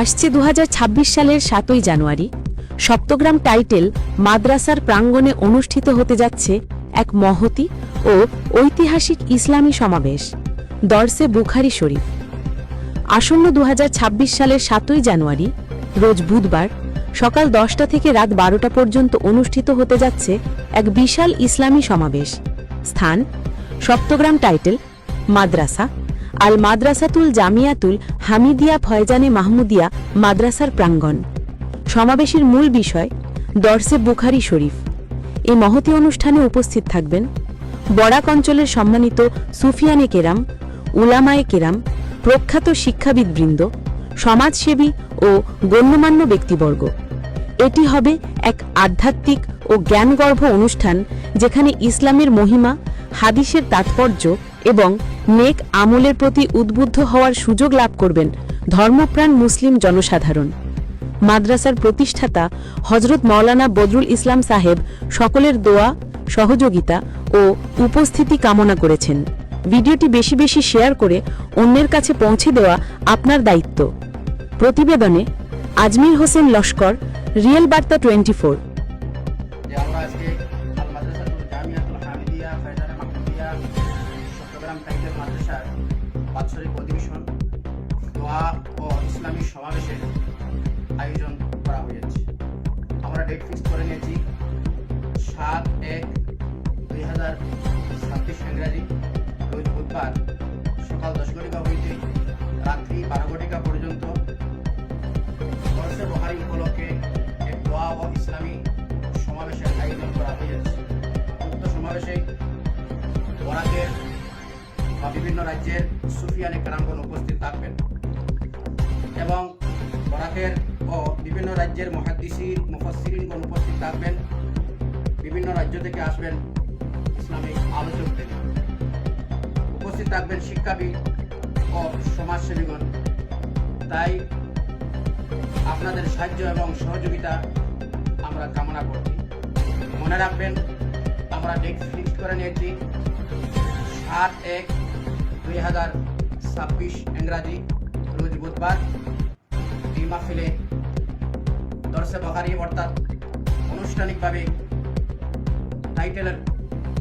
আসছে দুহাজার ছাব্বিশ সালের সাতই জানুয়ারি। সপ্তগ্রাম টাইটেল মাদ্রাসার প্রাঙ্গণে অনুষ্ঠিত হতে যাচ্ছে এক মহতি ও ঐতিহাসিক ইসলামী সমাবেশ দর্সে বুখারি শরীফ। আসন্ন দু হাজার ছাব্বিশ সালের সাতই জানুয়ারি, রোজ বুধবার, সকাল দশটা থেকে রাত বারোটা পর্যন্ত অনুষ্ঠিত হতে যাচ্ছে এক বিশাল ইসলামী সমাবেশ। স্থান সপ্তগ্রাম টাইটেল, মাদ্রাসা। আল মাদ্রাসাতুল জামিয়াতুল হামিদিয়া ফয়জানে মাহমুদিয়া মাদ্রাসার প্রাঙ্গণ। সমাবেশের মূল বিষয় দর্সে বুখারি শরীফ। এই মহতি অনুষ্ঠানে উপস্থিত থাকবেন বরাক অঞ্চলের সম্মানিত সুফিয়ানে কেরাম, উলামায়ে কেরাম, প্রখ্যাত শিক্ষাবিদবৃন্দ, সমাজসেবী ও গণ্যমান্য ব্যক্তিবর্গ। এটি হবে এক আধ্যাত্মিক ও জ্ঞানগর্ভ অনুষ্ঠান যেখানে ইসলামের মহিমা, হাদিসের তাৎপর্য এবং নেক আমলের প্রতি উদ্বুদ্ধ হওয়ার সুযোগ লাভ করবেন ধর্মপ্রাণ মুসলিম জনসাধারণ। মাদ্রাসার প্রতিষ্ঠাতা হজরত মাওলানা বদরুল ইসলাম সাহেব সকলের দোয়া, সহযোগিতা ও উপস্থিতি কামনা করেছেন। ভিডিওটি বেশি বেশি শেয়ার করে অন্যের কাছে পৌঁছে দেওয়া আপনার দায়িত্ব। প্রতিবেদনে Azmir Hossain Laskar, real Barta twenty Chattogram title মাদ্রাসার বাৎসরিক অধিবেশন দোয়া ও ইসলামী সমাবেশের আয়োজন করা হয়েছে। আমরা ডেট ফিক্স করে নিয়েছি সাত এক দুই হাজার ছাব্বিশ ইংরাজি রোজ বুধবার সকাল দশ ঘটিকা হইতে রাত্রি বারো ঘটিকা পর্যন্ত বর্ষে বহারি উপলক্ষে এক দোয়া ও ইসলামী সমাবেশের আয়োজন করা হয়েছে। উক্ত সমাবেশে বরাকের বা বিভিন্ন রাজ্যের সুফিয়ানে কেরামগণ উপস্থিত থাকবেন। এবং বরাকের ও বিভিন্ন রাজ্যের মহাদিসির মুফাসসিরিনগণ উপস্থিত থাকবেন। বিভিন্ন রাজ্য থেকে আসবেন ইসলামিক আলোচকদের উপস্থিত থাকবেন শিক্ষাবিদ ও সমাজসেবীগণ। তাই আপনাদের সাহায্য এবং সহযোগিতা আমরা কামনা করছি। মনে রাখবেন, আমরা ডেট ফিক্স করে নিয়েছি। সাত এক দুই হাজার ছাব্বিশ ইংরাজি রোজ বুধবার। এই মাহফিলে দর্শে বহারি অর্থাৎ আনুষ্ঠানিকভাবে টাইটেলের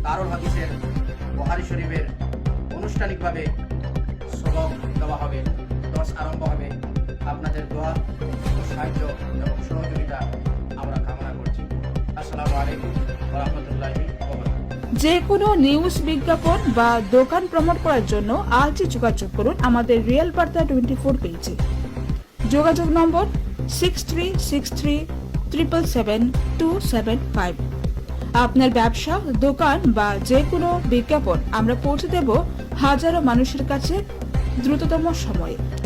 দারুল হাদিসের বহারি শরীফের আনুষ্ঠানিকভাবে সবক দেওয়া হবে, দর্শ আরম্ভ হবে। আপনাদের দোয়া সাহায্য এবং সহযোগিতা আমরা কামনা করছি। আসসালামু আলাইকুম রহমতুল্লাহি যে কোনো নিউজ বিজ্ঞাপন বা দোকান প্রমোট করার জন্য আজই যোগাযোগ করুন আমাদের রিয়েল বার্তা টোয়েন্টি ফোর পেজে যোগাযোগ নম্বর six three six three triple seven two seven five আপনার ব্যবসা, দোকান বা যে কোনো বিজ্ঞাপন আমরা পৌঁছে দেব হাজারো মানুষের কাছে দ্রুততম সময়ে।